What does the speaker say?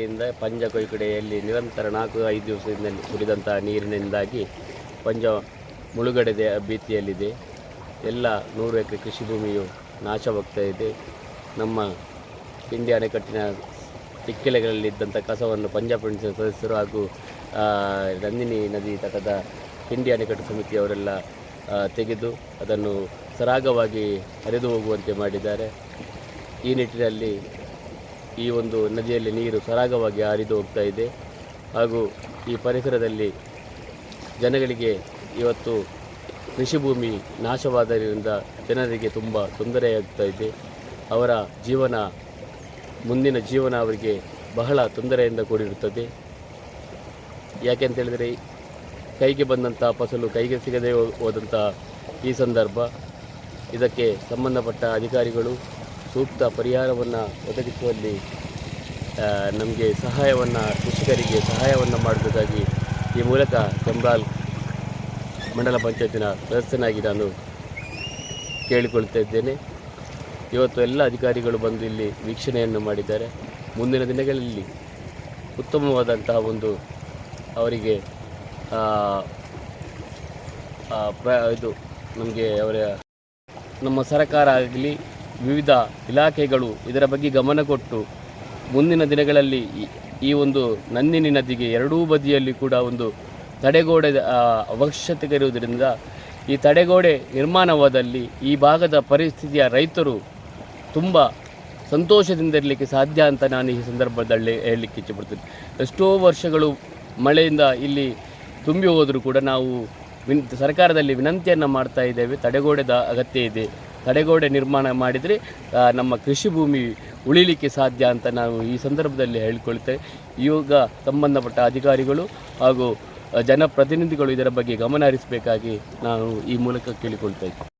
ಇಂದ ಪಂಜ ಕೊಯ್ಕಡೆಯಲ್ಲಿ ನಿರಂತರ ನಾಲ್ಕು ಐದು ದಿವಸದಲ್ಲಿ ಸುರಿದಂತಹ ನೀರಿನಿಂದಾಗಿ ಪಂಜ ಮುಳುಗಡೆದ ಭೀತಿಯಲ್ಲಿದೆ. ಎಲ್ಲ ನೂರು ಎಕರೆ ಕೃಷಿ ಭೂಮಿಯು ನಾಶವಾಗ್ತಾ ಇದೆ. ನಮ್ಮ ಕಿಂಡಿ ಅಣೆಕಟ್ಟಿನ ಇಕ್ಕೆಲೆಗಳಲ್ಲಿದ್ದಂಥ ಕಸವನ್ನು ಪಂಜಾಬ್ ಪ್ರದೇಶ ಸದಸ್ಯರು ಹಾಗೂ ನಂದಿನಿ ನದಿ ತಟದ ಕಿಂಡಿ ಅಣೆಕಟ್ಟು ಸಮಿತಿಯವರೆಲ್ಲ ತೆಗೆದು ಅದನ್ನು ಸರಾಗವಾಗಿ ಹರಿದು ಹೋಗುವಂತೆ ಮಾಡಿದ್ದಾರೆ. ಈ ನಿಟ್ಟಿನಲ್ಲಿ ಈ ಒಂದು ನದಿಯಲ್ಲಿ ನೀರು ಸರಾಗವಾಗಿ ಹರಿದು ಹೋಗ್ತಾ ಇದೆ. ಹಾಗೂ ಈ ಪರಿಸರದಲ್ಲಿ ಜನಗಳಿಗೆ ಇವತ್ತು ಕೃಷಿ ಭೂಮಿ ನಾಶವಾದ್ದರಿಂದ ಜನರಿಗೆ ತುಂಬ ತೊಂದರೆಯಾಗ್ತಾ ಇದೆ. ಅವರ ಜೀವನ, ಮುಂದಿನ ಜೀವನ ಅವರಿಗೆ ಬಹಳ ತೊಂದರೆಯಿಂದ ಕೂಡಿರುತ್ತದೆ. ಯಾಕೆಂತೇಳಿದರೆ, ಕೈಗೆ ಬಂದಂಥ ಫಸಲು ಕೈಗೆ ಸಿಗದೇ ಹೋದಂಥ ಈ ಸಂದರ್ಭ, ಇದಕ್ಕೆ ಸಂಬಂಧಪಟ್ಟ ಅಧಿಕಾರಿಗಳು ಸೂಕ್ತ ಪರಿಹಾರವನ್ನು ಒದಗಿಸುವಲ್ಲಿ ನಮಗೆ ಸಹಾಯವನ್ನು, ಕೃಷಿಕರಿಗೆ ಸಹಾಯವನ್ನು ಮಾಡಬೇಕಾಗಿ ಈ ಮೂಲಕ ಕೆಂಬ್ರಾಲ್ ಮಂಡಲ ಪಂಚಾಯತಿನ ಸದಸ್ಯನಾಗಿ ನಾನು ಕೇಳಿಕೊಳ್ತಾ ಇವತ್ತು ಎಲ್ಲ ಅಧಿಕಾರಿಗಳು ಬಂದು ಇಲ್ಲಿ ವೀಕ್ಷಣೆಯನ್ನು ಮಾಡಿದ್ದಾರೆ. ಮುಂದಿನ ದಿನಗಳಲ್ಲಿ ಉತ್ತಮವಾದಂತಹ ಒಂದು ಅವರಿಗೆ ಇದು ನಮಗೆ ಅವರ, ನಮ್ಮ ಸರ್ಕಾರ ಆಗಲಿ ವಿವಿಧ ಇಲಾಖೆಗಳು ಇದರ ಬಗ್ಗೆ ಗಮನ ಕೊಟ್ಟು ಮುಂದಿನ ದಿನಗಳಲ್ಲಿ ಈ- ಒಂದು ನಂದಿನಿ ನದಿಗೆ ಎರಡೂ ಬದಿಯಲ್ಲಿ ಕೂಡ ಒಂದು ತಡೆಗೋಡೆ ಅವಶ್ಯಕತೆ ಇರುವುದರಿಂದ ಈ ತಡೆಗೋಡೆ ನಿರ್ಮಾಣವಾದಲ್ಲಿ ಈ ಭಾಗದ ಪರಿಸ್ಥಿತಿಯ ರೈತರು ತುಂಬ ಸಂತೋಷದಿಂದ ಇರಲಿಕ್ಕೆ ಸಾಧ್ಯ ಅಂತ ನಾನು ಈ ಸಂದರ್ಭದಲ್ಲಿ ಹೇಳಲಿಕ್ಕೆ ಇಚ್ಛೆಪಡ್ತೀನಿ. ಎಷ್ಟೋ ವರ್ಷಗಳು ಮಳೆಯಿಂದ ಇಲ್ಲಿ ತುಂಬಿ ಹೋದರೂ ಕೂಡ ನಾವು ವಿನ್ ಸರ್ಕಾರದಲ್ಲಿ ವಿನಂತಿಯನ್ನು ಮಾಡ್ತಾ ಇದ್ದೇವೆ. ತಡೆಗೋಡೆದ ಅಗತ್ಯ ಇದೆ. ತಡೆಗೋಡೆ ನಿರ್ಮಾಣ ಮಾಡಿದರೆ ನಮ್ಮ ಕೃಷಿ ಭೂಮಿ ಉಳಿಲಿಕ್ಕೆ ಸಾಧ್ಯ ಅಂತ ನಾವು ಈ ಸಂದರ್ಭದಲ್ಲಿ ಹೇಳಿಕೊಳ್ತೇವೆ. ಈಗ ಸಂಬಂಧಪಟ್ಟ ಅಧಿಕಾರಿಗಳು ಹಾಗೂ ಜನಪ್ರತಿನಿಧಿಗಳು ಇದರ ಬಗ್ಗೆ ಗಮನ ಹರಿಸಬೇಕಾಗಿ ನಾನು ಈ ಮೂಲಕ ಕೇಳಿಕೊಳ್ತಾ